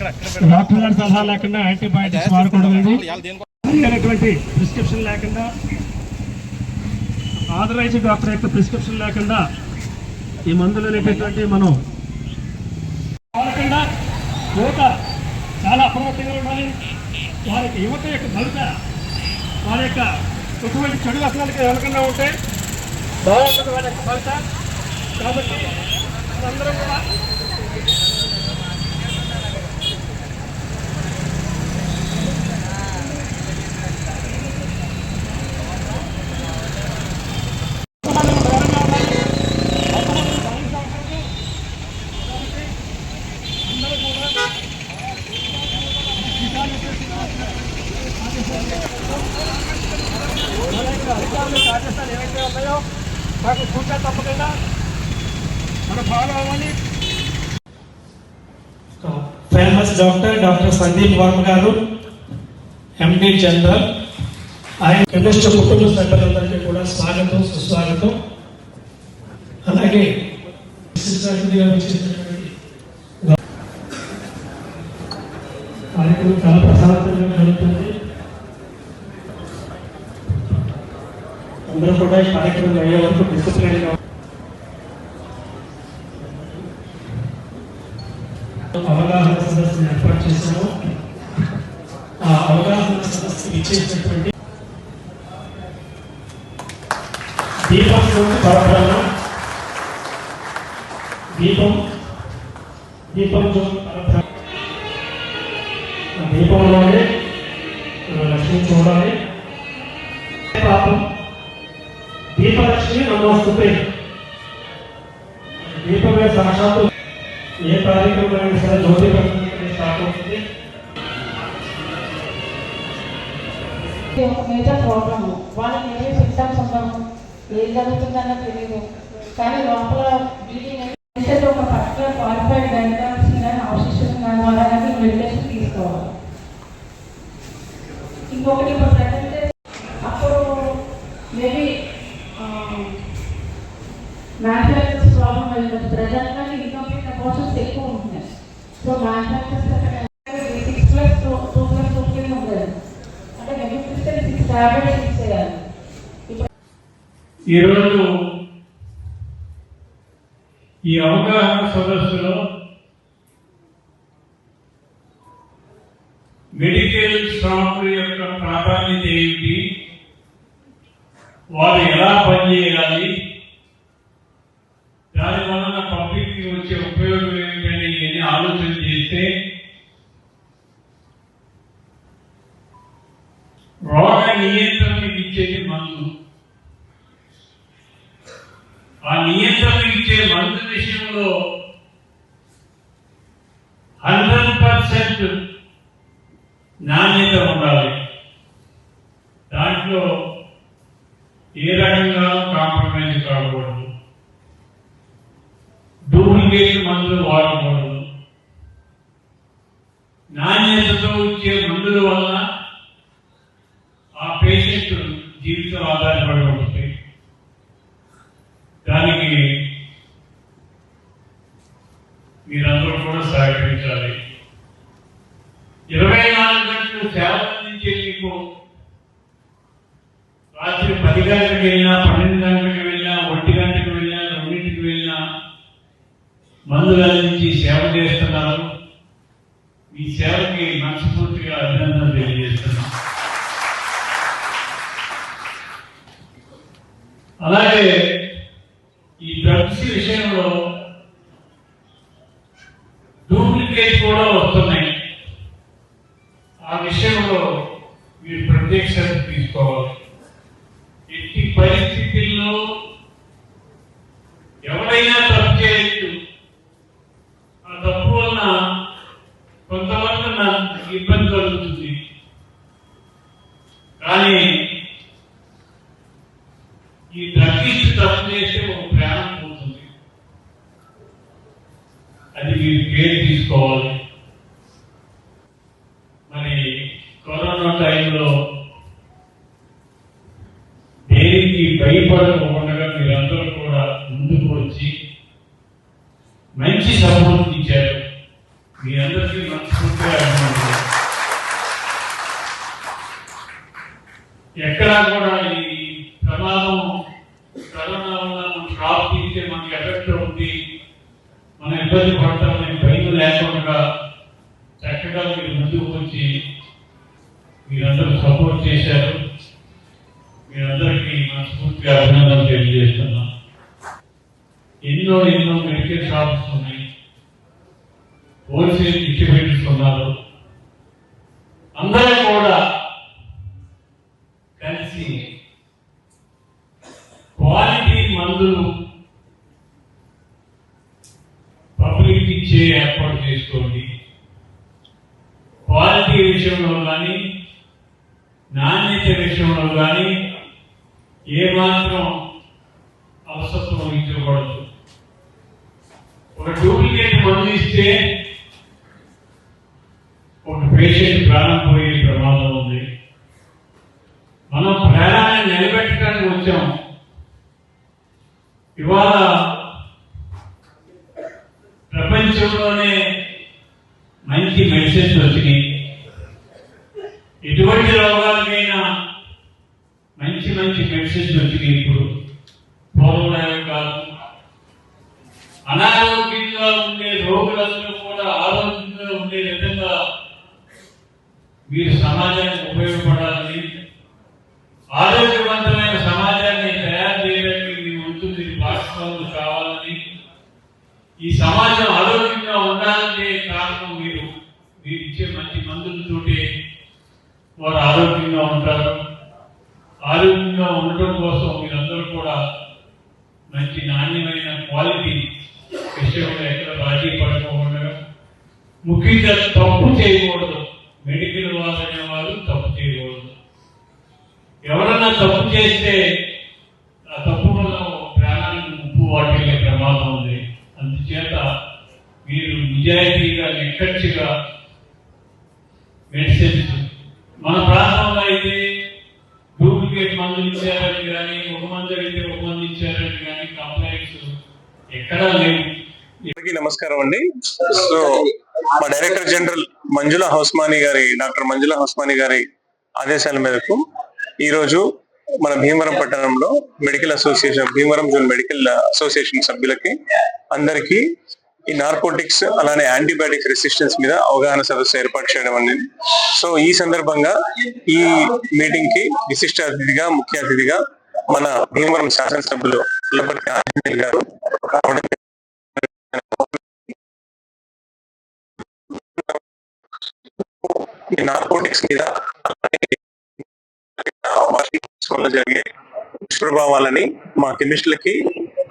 Doctor గారి సలహా లేకుండా యాంటీబయాటిక్స్ వాడకూడదండి సరైనటువంటి ప్రిస్క్రిప్షన్ లేకుండా ఆథరైజ్డ్ డాక్టర్ యొక్క ప్రిస్క్రిప్షన్ లేకుండా ఈ మందులు అనేటటువంటి మనం వాడకుండా యువత చాలా అప్రమత్తంగా ఉండాలి. వారికి యువత యొక్క భవిత వారి యొక్క ఎటువంటి చెడు వ్యసనాలకి వెళ్ళకుండా ఉంటే బాగుంటుంది వారి యొక్క భవిత కాబట్టి మనందరం కూడా famous doctor doctor Sandeep Varma garu MD general ఆయన కెమిస్ట్ కుటుంబ సభ్యులందరికీ కూడా స్వాగతం సుస్వాగతం. అలాగే కార్యక్రమం చాలా ప్రశాంతంగా జరుగుతుంది. అందరూ కూడా ఈ కార్యక్రమం అయ్యే వరకు డిసిప్లిన్ అవగాహన సదస్సును ఏర్పాటు చేశాము. ఆ అవగాహన సదస్సు ఇచ్చేసినటువంటి దీపం పరబ్రహ్మ. దీపం దీపం పరబ్రహ్మ. దీపంలోనే మన లక్ష్మి చూడాలి. పాపం? దీపలక్ష్మి నమోస్తుతే. దీపమే సాక్షాత్తు ఏ కార్యక్రమం సరే జ్యోతి స్టార్ట్ అవుతుంది. ఒక మేజర్ ప్రాబ్లమ్ వాళ్ళకి ఏమి సిస్టమ్స్ ఉండవు. ఏం జరుగుతుందన్న తెలియదు కానీ లోపల బ్లీడింగ్ అయితే ఒక పర్టికులర్ క్వాలిఫైడ్ డైగ్రామ్స్ కానీ ఆఫీసర్స్ కానీ ద్వారా మెడిటేషన్ తీసుకోవాలి. ఇంకొకటి ఇప్పుడు ప్రజెంట్ అప్పుడు మేబీ మ్యాథమెటిక్స్ ప్రాబ్లం అయ్యింది. ప్రజెంట్ కానీ ఇన్కంప్లీట్ అబోషన్స్ ఎక్కువ ఉంటున్నాయి. So manufactures six plus two two plus two కింద ఉండదు. అంటే మెడిసిన్ సిక్స్ టాబ్లెట్స్ ఇచ్చేయాలి ఈరోజు ఈ అవగాహన సదస్సులో మెడికల్ స్టాఫ్ యొక్క ప్రాధాన్యత ఏమిటి? వారు ఎలా పనిచేయాలి? దాని వలన పబ్లిక్ వచ్చే ఉపయోగం చేస్తే రోగ నియంత్రణకి ఇచ్చేది మందు. ఆ నియంత్రణ ఇచ్చే మందు విషయంలో హండ్రెడ్ పర్సెంట్ నాణ్యత ఉండాలి. దాంట్లో ఏ రకంగా కాంప్రమైజ్ కాకూడదు. డూప్లికేట్ మందులు వాడు నాణ్యతతో ఇచ్చే మందుల వల్ల ఆ పేషెంట్ జీవితం ఆధారపడి ఉంటుంది దానికి మీరందరూ కూడా సహకరించాలి. ఇరవై నాలుగు గంటలు సేవ అందించే మీకు రాత్రి పది గంటలకు వెళ్ళినా పన్నెండు గంటలకు వెళ్ళినా ఒంటి గంటకు వెళ్ళినా రెండింటికి వెళ్ళినా మందులు అందించి సేవ చేస్తున్నారు. సేవకి మనస్ఫూర్తిగా అభినందన తెలియజేస్తున్నాం అలాగే డ్రగ్ ఇచ్చి ఒక ప్రాణం పోతుంది. అది మీరు కేర్ తీసుకోవాలి. మరి కరోనా టైంలో దేనికి భయపడకుండా మీరందరూ కూడా ముందుకు వచ్చి మంచి సపోర్ట్ ఇచ్చారు. మీ అందరికీ ఎక్కడా కూడా ఈ మనం ఇబ్బంది పడతామనే భయం లేకుండా చక్కగా మీరు ముందుకు వచ్చి మీరందరూ సపోర్ట్ చేశారు. మీరందరికీ మనస్ఫూర్తిగా అభినందనలు తెలియజేస్తున్నాం. ఎన్నో ఎన్నో మెడికల్ షాప్స్ ఉన్నాయి. హోల్సేల్ డిస్ట్రిబ్యూటర్స్ ఉన్నారు. అందరూ క్వాలిటీ విషయంలో కానీ నాణ్యత విషయంలో కానీ ఏమాత్రం అవసరం వహించకూడదు. ఒక డూప్లికేట్ మందు ఇస్తే ఒక పేషెంట్ ప్రాణం పోయే ప్రమాదం ఉంది. మనం ప్రాణాన్ని నిలబెట్టడానికి వచ్చాం. ఇవాళ ప్రపంచంలోనే మంచి మెడిసిన్స్ వచ్చినాయి ఎటువంటి రోగాలకైనా మంచి మెడిసిన్స్ వచ్చినాయి ఇప్పుడు. పూర్వలాగా కాదు. అనారోగ్యంగా ఉండే రోగులందరూ కూడా ఆరోగ్యంగా ఉండే విధంగా మీరు సమాజానికి ఉపయోగపడాలని ఆరోగ్యవంతమైన సమాజాన్ని తయారు చేయడానికి మీ వంతు మీరు భాగస్వాములు కావాలని ఈ సమాజం ఆరోగ్యంగా ఉండాలంటే కారణం మీరు మీరు ఇచ్చే మంచి మందులతోటే వారు ఆరోగ్యంగా ఉంటారు. ఆరోగ్యంగా ఉండటం కోసం మీరందరూ కూడా మంచి నాణ్యమైన క్వాలిటీ విషయంలో ఎక్కడ రాజీ పడకుండా ముఖ్యంగా తప్పు చేయకూడదు. మెడికల్ వాళ్ళు అనేవారు తప్పు చేయకూడదు. ఎవరన్నా తప్పు చేస్తే ఆ తప్పు వల్ల ప్రాణానికి ముప్పు వాటిల్లే ప్రమాదం ఉంది. అందుచేత మీరు నిజాయితీగా నిక్కచ్చిగా మెడిసిన్స్ మన ప్రాంతంలో అయితే ఇచ్చారని కానీ ఒక మందు ఇచ్చారని కానీ కంప్లైంట్స్ ఎక్కడా లేవు. అందరికీ నమస్కారం అండి. సో మా డైరెక్టర్ జనరల్ మంజుల హౌస్మాని గారి డాక్టర్ మంజుల హౌస్మాని గారి ఆదేశాల మేరకు ఈ రోజు మన భీమవరం పట్టణంలో medical association Bhimavaram zone medical association సభ్యులకి అందరికీ ఈ నార్కోటిక్స్ అలానే యాంటీబయాటిక్ రెసిస్టెన్స్ మీద అవగాహన సదస్సు ఏర్పాటు చేయడం అనేది సో ఈ సందర్భంగా ఈ మీటింగ్కి విశిష్ట అతిథిగా ముఖ్య అతిథిగా మన భీమవరం శాసనసభ్యులు పుల్లపర్తి ఆంజనేయులు గారు ఈ నార్కోటిక్స్ మీద జరిగే దుష్ప్రభావాలని మా కెమిస్టులకి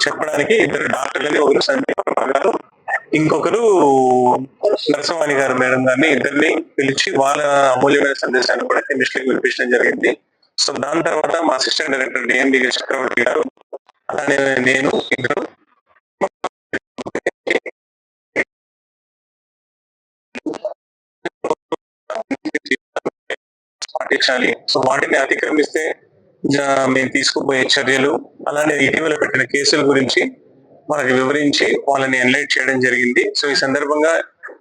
చెప్పడానికి ఇద్దరు డాక్టర్లని ఒకరు సందీప్ గారు ఇంకొకరు నరసింహాని గారు మేడం గారిని ఇద్దరిని పిలిచి వాళ్ళ అమూల్యమైన సందేశాన్ని కూడా కెమిస్ట్రీకి వినిపించడం జరిగింది. సో దాని తర్వాత మా అసిస్టెంట్ డైరెక్టర్ డిఎండి చక్రవర్తి గారు అలానే నేను ఇద్దరు పాటించాలి. సో వాటిని అతిక్రమిస్తే మేము తీసుకుపోయే చర్యలు అలానే ఇటీవల పెట్టిన కేసుల గురించి వాళ్ళకి వివరించి వాళ్ళని ఎన్లైట్ చేయడం జరిగింది. సో ఈ సందర్భంగా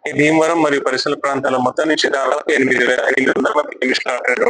ఈ భీమవరం మరియు పరిసర ప్రాంతాల మొత్తం నుంచి దాదాపు ఎనిమిది వేల ఐదు వందల మంది కమిషన్లు